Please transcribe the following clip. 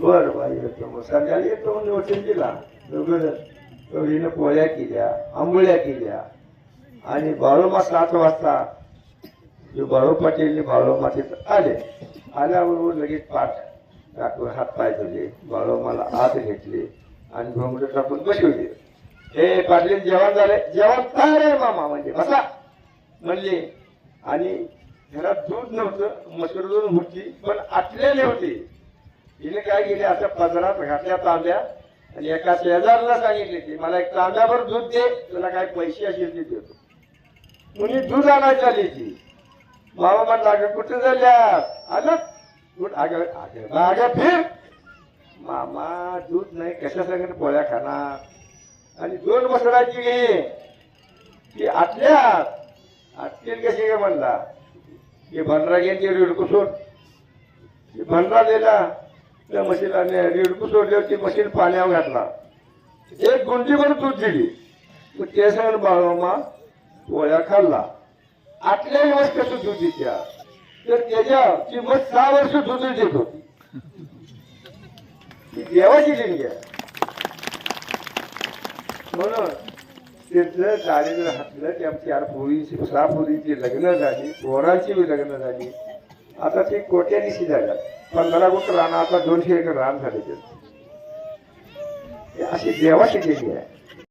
बर बाई येतो मग. संध्याकाळी येतो म्हणून दिला. दोघं हिनं पोळ्या केल्या आंबोळ्या केल्या. आणि बाळोबा सात वाजता जे बाळो पाटील बाळोमा आले. आल्याबरोबर लगेच पाठ टाकून हात पाय धुले. बाळोमाला आत घेतले. आणि घोंगडे टाकून बसवले. हे पाटील जेवण झाले. जेवण काय रे मामा? म्हणजे बसा. म्हणले आणि घरात दूध नव्हतं मसूर दूध होती पण आटलेले होते. हिने काय केले आता पदरात घातल्या तांब्या. आणि एका शेजारला सांगितले की मला एक तांब्याभर दूध दे तुला काय पैसे असेल ते देतो. मुली दूध आणायला आली ती बाबा म्हणला अगं कुठे झाल्या आलं. कुठं अगं अगं अगं फिर. मामा दूध नाही कशा सांगत पोळ्या खाणार? आणि दोन मसराची घे. ती आटल्यात. आटतील कशी काय म्हणला? की भंडरा घेऊन ते रिडकुसून भनरा दिला त्या मशीनला रिडकू सोडल्यावर ती मशीन पाण्यावर घातला. एक गुंजीभर दूध दिली मग ते सगळं बाळोमा पोळ्या खाल्ला. आटल्या वर्ष कसं दूध त्या? तर त्याच्या ती मग सहा वर्ष दूध देत होती. ती देवाची देणगी आहे. म्हणून तिथलं दारिद्र्य हातलं त्या चार पोळीची सहा पोळीची लग्न झाली पोराची बी लग्न झाली. आता ते कोट्यानिशी झाल्या. पंधरा गुंठ रान आता दोनशे एकर रान झाले अशी देवाची देणी आहे.